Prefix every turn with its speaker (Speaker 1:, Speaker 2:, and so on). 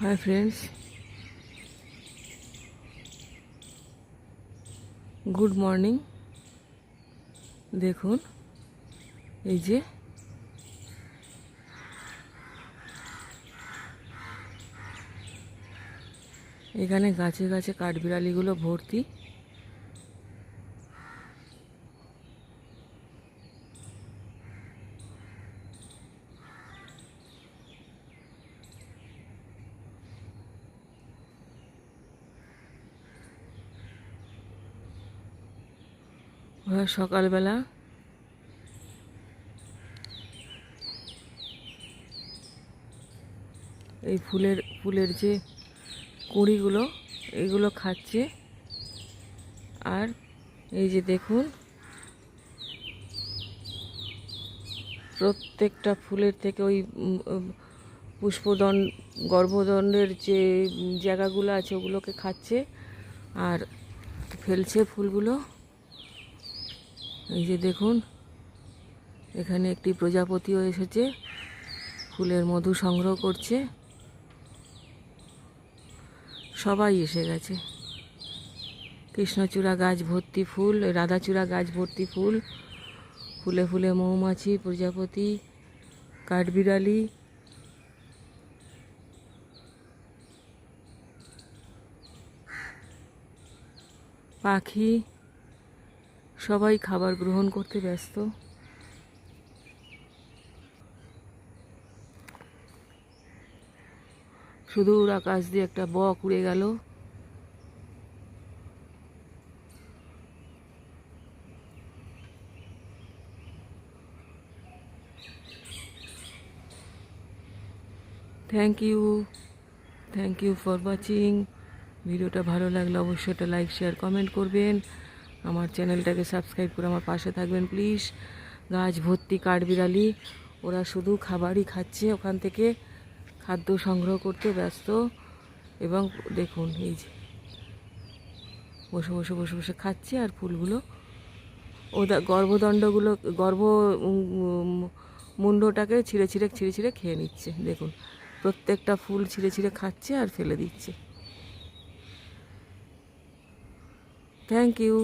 Speaker 1: Hi friends good morning দেখুন এই যে এখানে গাছে গাছে কাঠবিড়ালিগুলো ভর্তি। ওরা সকালবেলা এই ফুলের ফুলের যে কুঁড়িগুলো, এগুলো খাচ্ছে। আর এই যে দেখুন, প্রত্যেকটা ফুলের থেকে ওই পুষ্পদণ্ড গর্ভদণ্ডের যে জায়গাগুলো আছে, ওগুলোকে খাচ্ছে। আর ফেলছে ফুলগুলো। এই যে দেখুন, এখানে একটি প্রজাপতিও এসেছে, ফুলের মধু সংগ্রহ করছে। সবাই এসে গেছে। কৃষ্ণচূড়া গাছ ভর্তি ফুল, রাধাচূড়া গাছ ভর্তি ফুল, ফুলে ফুলে মৌমাছি, প্রজাপতি, কাঠবিড়ালি। পাখি সবাই খাবার গ্রহণ করতে ব্যস্ত। সুদূর আকাশ দিয়ে একটা বক উড়ে গেল। Thank you thank you for watching ভিডিওটা ভালো লাগলে অবশ্যই একটা লাইক শেয়ার কমেন্ট করবেন। আমার চ্যানেলটাকে সাবস্ক্রাইব করে আমার পাশে থাকবেন প্লিজ গাছ ভর্তি কাঠবিড়ালি, ওরা শুধু খাবারই খাচ্ছে, ওখান থেকে খাদ্য সংগ্রহ করতে ব্যস্ত। এবং দেখুন, এই যে বসে বসে বসে বসে খাচ্ছে আর ফুলগুলো। ওদা গর্ভদণ্ডগুলো, গর্ভ মুন্ডটাকে ছিঁড়ে ছিঁড়ে ছিঁড়ে ছিঁড়ে খেয়ে নিচ্ছে। দেখুন, প্রত্যেকটা ফুল ছিঁড়ে ছিঁড়ে খাচ্ছে আর ফেলে দিচ্ছে। Thank you